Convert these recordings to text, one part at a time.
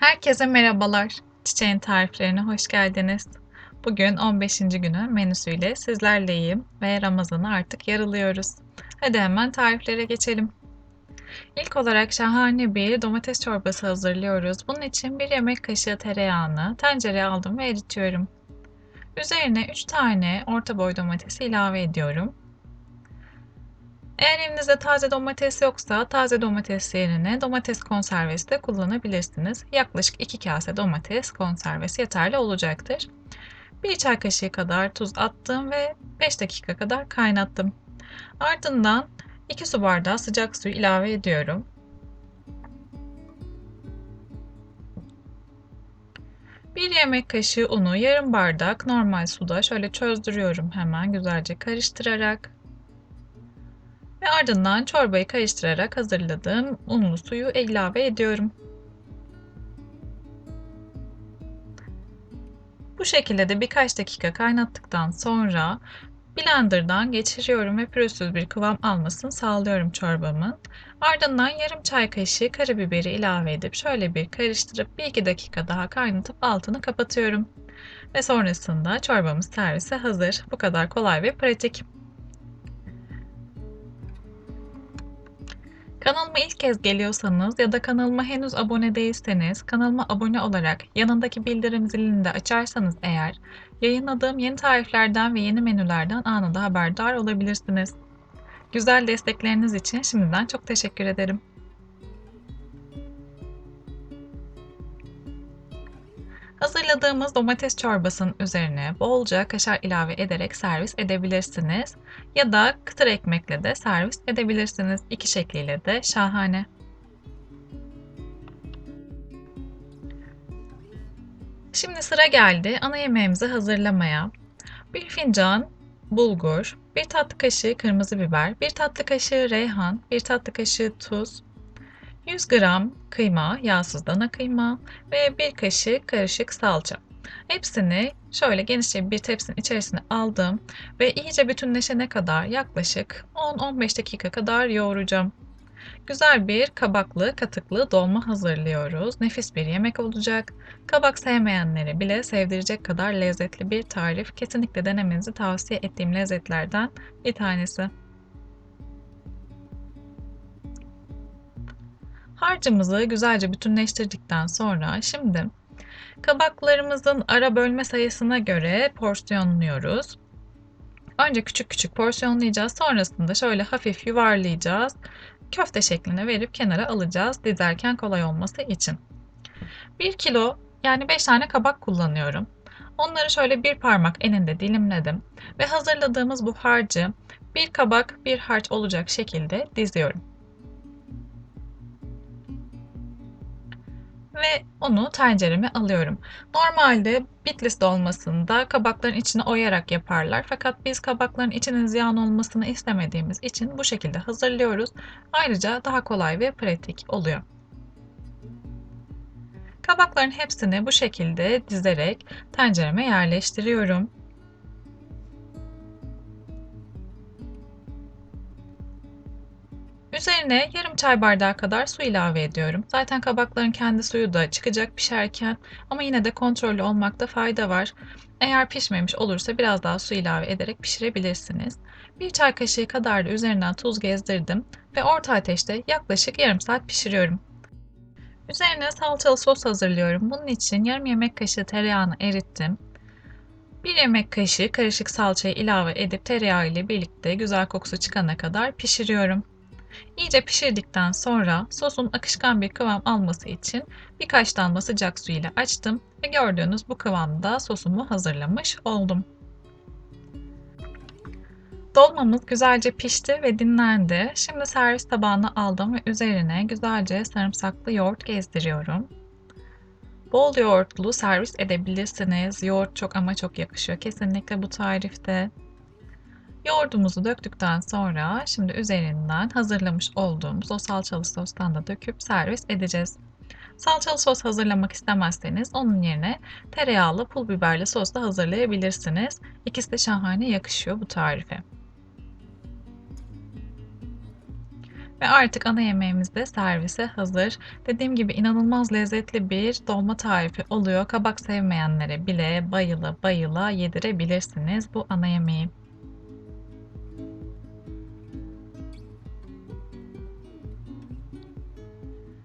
Herkese merhabalar. Çiçeğin tariflerine hoş geldiniz. Bugün 15. günü menüsüyle sizlerleyim ve Ramazan'ı artık yarılıyoruz. Hadi hemen tariflere geçelim. İlk olarak şahane bir domates çorbası hazırlıyoruz. Bunun için bir yemek kaşığı tereyağını tencereye aldım ve eritiyorum. Üzerine 3 tane orta boy domatesi ilave ediyorum. Eğer evinizde taze domates yoksa taze domates yerine domates konservesi de kullanabilirsiniz. Yaklaşık 2 kase domates konservesi yeterli olacaktır. 1 çay kaşığı kadar tuz attım ve 5 dakika kadar kaynattım. Ardından 2 su bardağı sıcak su ilave ediyorum. Bir yemek kaşığı unu yarım bardak normal suda şöyle çözdürüyorum hemen güzelce karıştırarak. Ve ardından çorbayı karıştırarak hazırladığım unlu suyu ilave ediyorum. Bu şekilde de birkaç dakika kaynattıktan sonra blenderdan geçiriyorum ve pürüzsüz bir kıvam almasını sağlıyorum çorbamın. Ardından yarım çay kaşığı karabiberi ilave edip şöyle bir karıştırıp 1-2 dakika daha kaynatıp altını kapatıyorum. Ve sonrasında çorbamız servise hazır. Bu kadar kolay ve pratik. Kanalıma ilk kez geliyorsanız ya da kanalıma henüz abone değilseniz kanalıma abone olarak yanındaki bildirim zilini de açarsanız eğer yayınladığım yeni tariflerden ve yeni menülerden anında haberdar olabilirsiniz. Güzel destekleriniz için şimdiden çok teşekkür ederim. Hazırladığımız domates çorbasının üzerine bolca kaşar ilave ederek servis edebilirsiniz. Ya da kıtır ekmekle de servis edebilirsiniz. İki şekliyle de şahane. Şimdi sıra geldi ana yemeğimizi hazırlamaya. Bir fincan bulgur, bir tatlı kaşığı kırmızı biber, bir tatlı kaşığı reyhan, bir tatlı kaşığı tuz, 100 gram kıyma, yağsız dana kıyma ve bir kaşık karışık salça. Hepsini şöyle genişçe bir tepsinin içerisine aldım ve iyice bütünleşene kadar yaklaşık 10-15 dakika kadar yoğuracağım. Güzel bir kabaklı katıklı dolma hazırlıyoruz. Nefis bir yemek olacak. Kabak sevmeyenleri bile sevdirecek kadar lezzetli bir tarif. Kesinlikle denemenizi tavsiye ettiğim lezzetlerden bir tanesi. Harcımızı güzelce bütünleştirdikten sonra şimdi kabaklarımızın ara bölme sayısına göre porsiyonluyoruz. Önce küçük küçük porsiyonlayacağız. Sonrasında şöyle hafif yuvarlayacağız. Köfte şekline verip kenara alacağız dizerken kolay olması için. 1 kilo yani 5 tane kabak kullanıyorum. Onları şöyle bir parmak eninde dilimledim ve hazırladığımız bu harcı bir kabak bir harç olacak şekilde diziyorum. Ve onu tencereme alıyorum. Normalde Bitlis dolmasında kabakların içine oyarak yaparlar. Fakat biz kabakların içinin ziyan olmasını istemediğimiz için bu şekilde hazırlıyoruz. Ayrıca daha kolay ve pratik oluyor. Kabakların hepsini bu şekilde dizerek tencereme yerleştiriyorum. Üzerine yarım çay bardağı kadar su ilave ediyorum. Zaten kabakların kendi suyu da çıkacak pişerken ama yine de kontrollü olmakta fayda var. Eğer pişmemiş olursa biraz daha su ilave ederek pişirebilirsiniz. Bir çay kaşığı kadar da üzerinden tuz gezdirdim ve orta ateşte yaklaşık yarım saat pişiriyorum. Üzerine salçalı sos hazırlıyorum. Bunun için yarım yemek kaşığı tereyağını erittim. Bir yemek kaşığı karışık salçayı ilave edip tereyağı ile birlikte güzel kokusu çıkana kadar pişiriyorum. İyice pişirdikten sonra sosun akışkan bir kıvam alması için birkaç damla sıcak su ile açtım ve gördüğünüz bu kıvamda sosumu hazırlamış oldum. Dolmamız güzelce pişti ve dinlendi. Şimdi servis tabağına aldım ve üzerine güzelce sarımsaklı yoğurt gezdiriyorum. Bol yoğurtlu servis edebilirsiniz. Yoğurt çok ama çok yakışıyor kesinlikle bu tarifte. Yoğurdumuzu döktükten sonra şimdi üzerinden hazırlamış olduğumuz o salçalı sostan da döküp servis edeceğiz. Salçalı sos hazırlamak istemezseniz onun yerine tereyağlı pul biberli sos da hazırlayabilirsiniz. İkisi de şahane yakışıyor bu tarife. Ve artık ana yemeğimiz de servise hazır. Dediğim gibi inanılmaz lezzetli bir dolma tarifi oluyor. Kabak sevmeyenlere bile bayıla bayıla yedirebilirsiniz bu ana yemeği.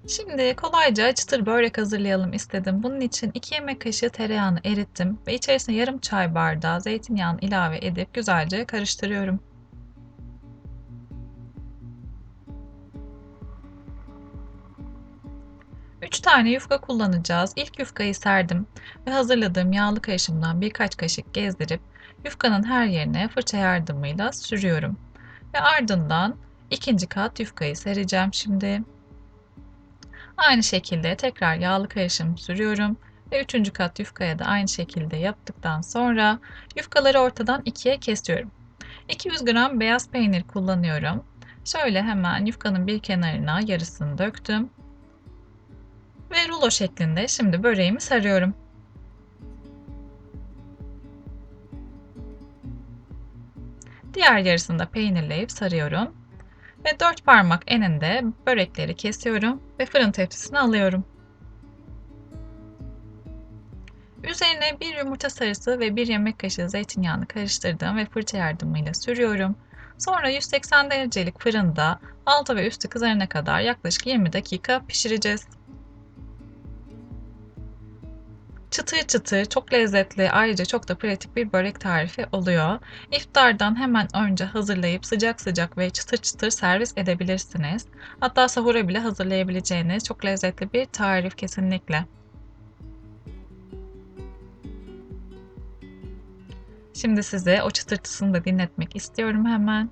Şimdi kolayca çıtır börek hazırlayalım istedim. Bunun için 2 yemek kaşığı tereyağını erittim ve içerisine yarım çay bardağı zeytinyağını ilave edip güzelce karıştırıyorum. 3 tane yufka kullanacağız. İlk yufkayı serdim ve hazırladığım yağlı karışımdan birkaç kaşık gezdirip yufkanın her yerine fırça yardımıyla sürüyorum. Ve ardından ikinci kat yufkayı sereceğim şimdi. Aynı şekilde tekrar yağlı karışım sürüyorum ve üçüncü kat yufkaya da aynı şekilde yaptıktan sonra yufkaları ortadan ikiye kesiyorum. 200 gram beyaz peynir kullanıyorum. Şöyle hemen yufkanın bir kenarına yarısını döktüm ve rulo şeklinde şimdi böreğimi sarıyorum. Diğer yarısını da peynirleyip sarıyorum. Ve dört parmak eninde börekleri kesiyorum ve fırın tepsisine alıyorum. Üzerine bir yumurta sarısı ve bir yemek kaşığı zeytinyağını karıştırdım ve fırça yardımıyla sürüyorum. Sonra 180 derecelik fırında altı ve üstü kızarana kadar yaklaşık 20 dakika pişireceğiz. Çıtır çıtır, çok lezzetli, ayrıca çok da pratik bir börek tarifi oluyor. İftardan hemen önce hazırlayıp sıcak sıcak ve çıtır çıtır servis edebilirsiniz. Hatta sahura bile hazırlayabileceğiniz çok lezzetli bir tarif kesinlikle. Şimdi size o çıtırtısını da dinletmek istiyorum hemen.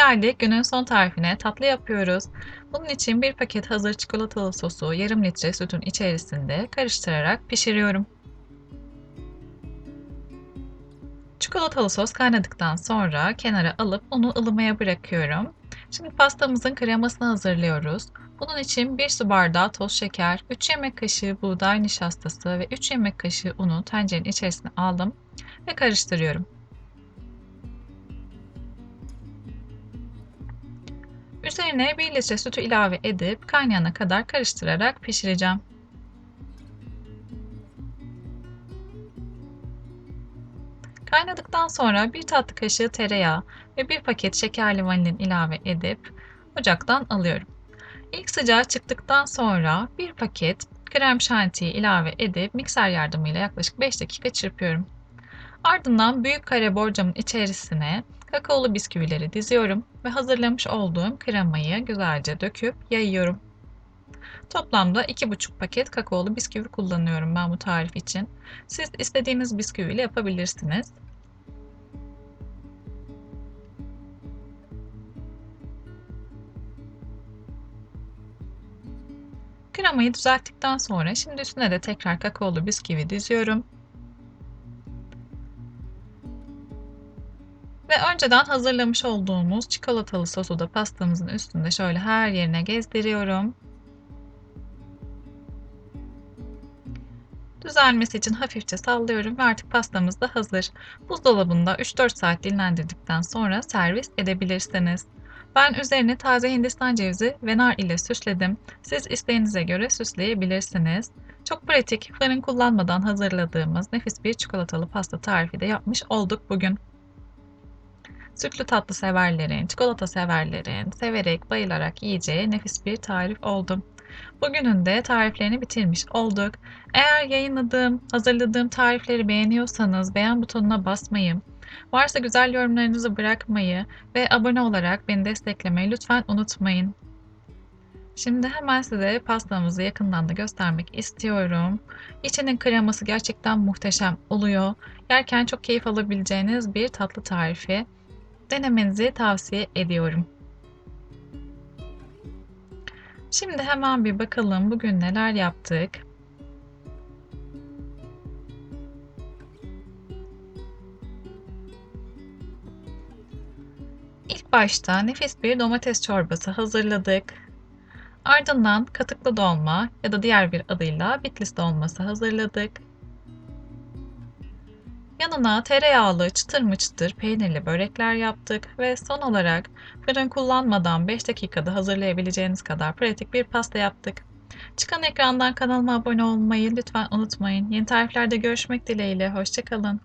Geldik günün son tarifine tatlı yapıyoruz. Bunun için bir paket hazır çikolatalı sosu yarım litre sütün içerisinde karıştırarak pişiriyorum. Çikolatalı sos kaynadıktan sonra kenara alıp unu ılımaya bırakıyorum. Şimdi pastamızın kremasını hazırlıyoruz. Bunun için 1 su bardağı toz şeker, 3 yemek kaşığı buğday nişastası ve 3 yemek kaşığı unu tencerenin içerisine aldım ve karıştırıyorum. Üzerine 1 litre sütü ilave edip kaynayana kadar karıştırarak pişireceğim. Kaynadıktan sonra 1 tatlı kaşığı tereyağı ve 1 paket şekerli vanilin ilave edip ocaktan alıyorum. İlk sıcağı çıktıktan sonra 1 paket krem şantiyi ilave edip mikser yardımıyla yaklaşık 5 dakika çırpıyorum. Ardından büyük kare borcamın içerisine Kakaolu bisküvileri diziyorum ve hazırlamış olduğum kremayı güzelce döküp yayıyorum. Toplamda 2,5 paket kakaolu bisküvi kullanıyorum ben bu tarif için. Siz istediğiniz bisküviyle yapabilirsiniz. Kremayı düzelttikten sonra şimdi üstüne de tekrar kakaolu bisküvi diziyorum Ve önceden hazırlamış olduğumuz çikolatalı sosu da pastamızın üstünde şöyle her yerine gezdiriyorum. Düzelmesi için hafifçe sallıyorum ve artık pastamız da hazır. Buzdolabında 3-4 saat dinlendirdikten sonra servis edebilirsiniz. Ben üzerine taze hindistan cevizi ve nar ile süsledim. Siz isteğinize göre süsleyebilirsiniz. Çok pratik, fırın kullanmadan hazırladığımız nefis bir çikolatalı pasta tarifi de yapmış olduk bugün. Sütlü tatlı severlerin, çikolata severlerin severek, bayılarak yiyeceği nefis bir tarif oldu. Bugünün de tariflerini bitirmiş olduk. Eğer yayınladığım, hazırladığım tarifleri beğeniyorsanız beğen butonuna basmayı, varsa güzel yorumlarınızı bırakmayı ve abone olarak beni desteklemeyi lütfen unutmayın. Şimdi hemen size pastamızı yakından da göstermek istiyorum. İçinin kreması gerçekten muhteşem oluyor. Yerken çok keyif alabileceğiniz bir tatlı tarifi denemenizi tavsiye ediyorum. Şimdi hemen bir bakalım bugün neler yaptık. İlk başta nefis bir domates çorbası hazırladık. Ardından katıklı dolma ya da diğer bir adıyla Bitlis dolması hazırladık. Yanına tereyağlı çıtır mı çıtır peynirli börekler yaptık ve son olarak fırın kullanmadan 5 dakikada hazırlayabileceğiniz kadar pratik bir pasta yaptık. Çıkan ekrandan kanalıma abone olmayı lütfen unutmayın. Yeni tariflerde görüşmek dileğiyle. Hoşçakalın.